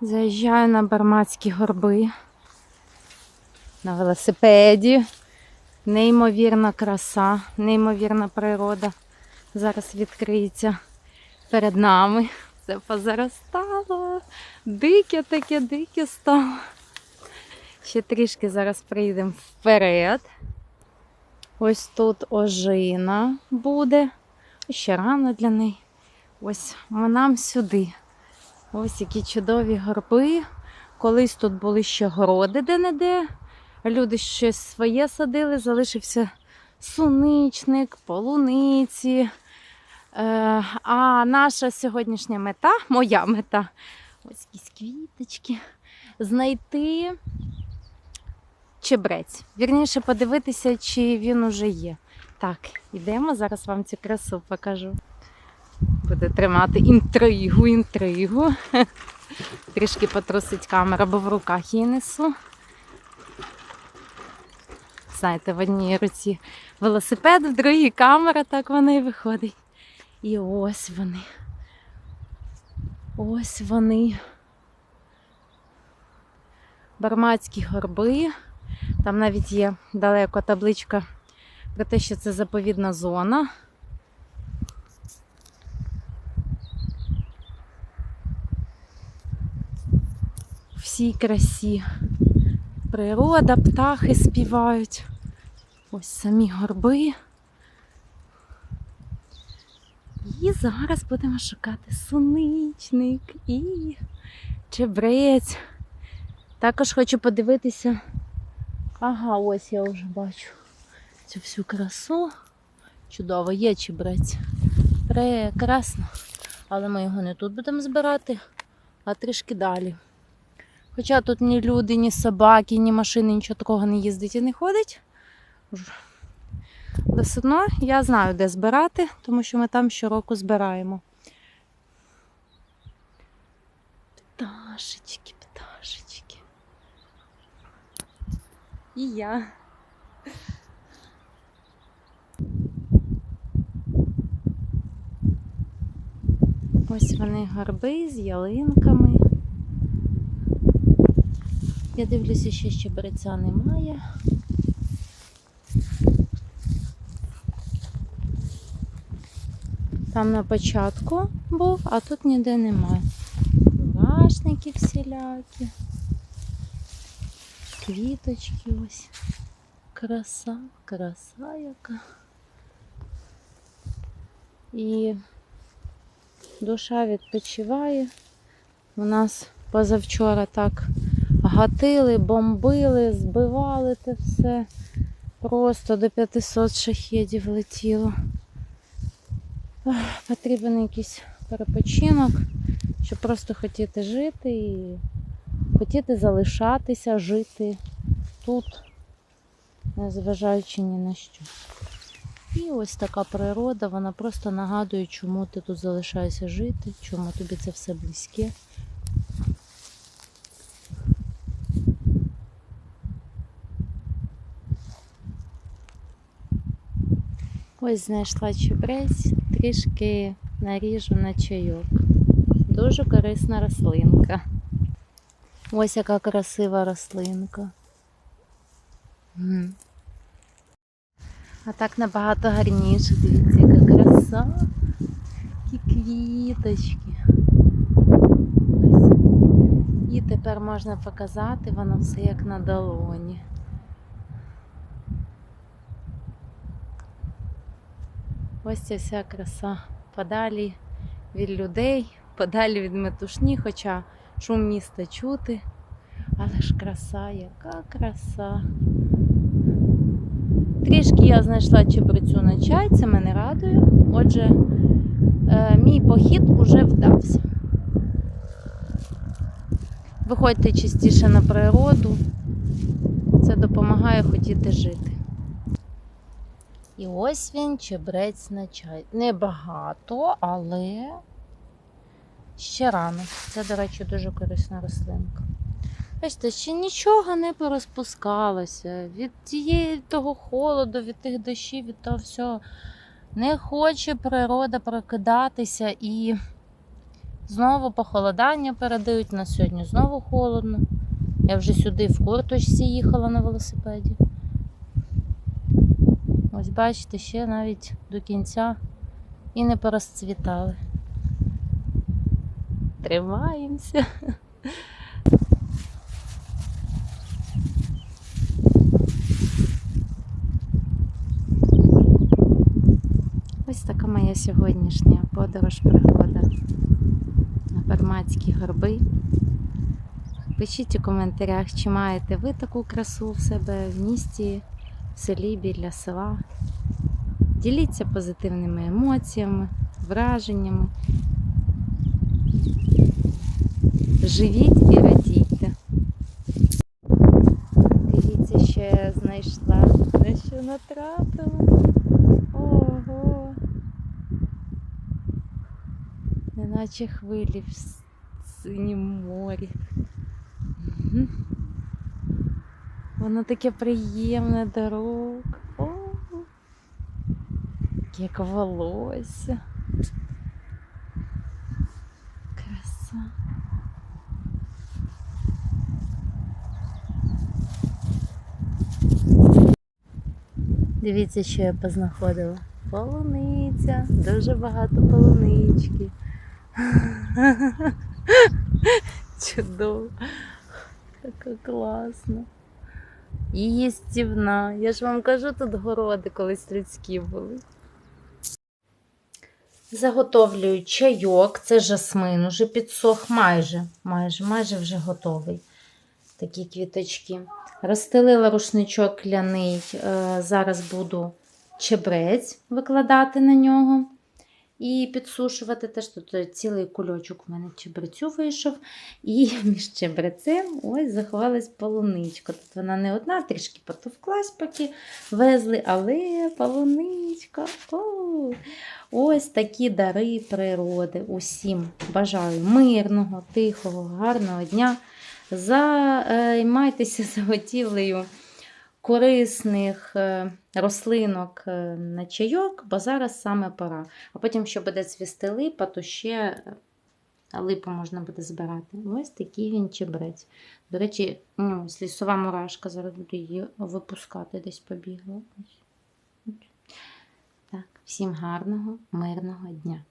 Заїжджаю на Бармацькі горби на велосипеді. Неймовірна краса, неймовірна природа. Зараз відкриється перед нами. Все позаростало. Дике таке, дике стало. Ще трішки зараз прийдемо вперед. Ось тут ожина буде. Ще рано для неї. Ось нам сюди. Ось які чудові горби. Колись тут були ще городи де-не-де. Люди щось своє садили, залишився суничник, полуниці. Е, а наша сьогоднішня мета, моя мета, ось якісь квіточки, знайти чебрець. Вірніше подивитися, чи він уже є. Так, йдемо, зараз вам цю красу покажу. Буде тримати інтригу, інтригу. Трішки потрусить камера, бо в руках її несу. Знаєте, в одній руці велосипед, в другій камера, так вона і виходить. І ось вони. Ось вони. Бармацькі горби. Там навіть є далеко табличка про те, що це заповідна зона. Всій красі. Природа, птахи співають. Ось самі горби. І зараз будемо шукати суничник і чебрець. Також хочу подивитися. Ага, ось я вже бачу цю всю красу. Чудово, є чебрець. Прекрасно. Але ми його не тут будемо збирати, а трішки далі. Хоча тут ні люди, ні собаки, ні машини, нічого такого не їздить і не ходить. Але все одно я знаю, де збирати, тому що ми там щороку збираємо. Пташечки, пташечки. І я. Ось вони горби з ялинками. Я дивлюся, ще береця немає. Там на початку був, а тут ніде немає. Мурашники всілякі. Квіточки ось. Краса, краса яка. І душа відпочиває. У нас позавчора так гатили, бомбили, збивали те все. Просто до 500 шахедів летіло. Потрібен якийсь перепочинок, щоб просто хотіти жити і хотіти залишатися, жити тут, незважаючи ні на що. І ось така природа, вона просто нагадує, чому ти тут залишаєшся жити, чому тобі це все близьке. Ось знайшла чебрець, трішки наріжу на чайок. Дуже корисна рослинка. Ось яка красива рослинка. А так набагато гарніше. Дивіться, яка краса. Які квіточки. Ось. І тепер можна показати, воно все як на долоні. Ось ця вся краса. Подалі від людей, подалі від метушні, хоча шум міста чути. Але ж краса, яка краса. Трішки я знайшла чебрецю на чай, це мене радує. Отже, е, мій похід уже вдався. Виходьте частіше на природу. Це допомагає хотіти жити. І ось він чебрець на чай. Небагато, але ще рано. Це, до речі, дуже корисна рослинка. Бачите, ще нічого не порозпускалося. Від тієї того холоду, від тих дощів, від того всього. Не хоче природа прокидатися і Знову похолодання передають на сьогодні, знову холодно. Я вже сюди в курточці їхала на велосипеді. Ось бачите, ще навіть до кінця і не порозцвітали. Тримаємося. Ось така моя сьогоднішня подорож пригода на Пермацькі горби. Пишіть у коментарях, чи маєте ви таку красу в себе в місті, в селі біля села. Діліться позитивними емоціями, враженнями. Живіть і радійте. Дивіться, що я знайшла, на що натрапила. Ого. Неначе хвилі в синім морі. Воно таке приємне до рук. О, як волосся. Краса. Дивіться, що я познаходила. Полуниця, дуже багато полунички. Чудово. Така класна. І їстівна. Я ж вам кажу, тут городи колись людські були. Заготовлюю чайок, це жасмин, уже підсох майже, майже, майже вже готовий. Такі квіточки. Розстелила рушничок кляний. Е, Зараз буду чебрець викладати на нього і підсушувати. Теж тут цілий кульочок у мене чебрецю вийшов. І між чебрецем ось заховалась полуничка. Тут вона не одна, трішки потовклась, поки везли, але полуничка. О! Ось такі дари природи. Усім бажаю мирного, тихого, гарного дня. Займайтеся заготівлею корисних е, рослинок е, на чайок, бо зараз саме пора. А потім, що буде цвісти липа, то ще е, липу можна буде збирати. Ось такий він чебрець. До речі, ну, лісова мурашка, зараз буду її випускати, десь побігла. Так, всім гарного, мирного дня.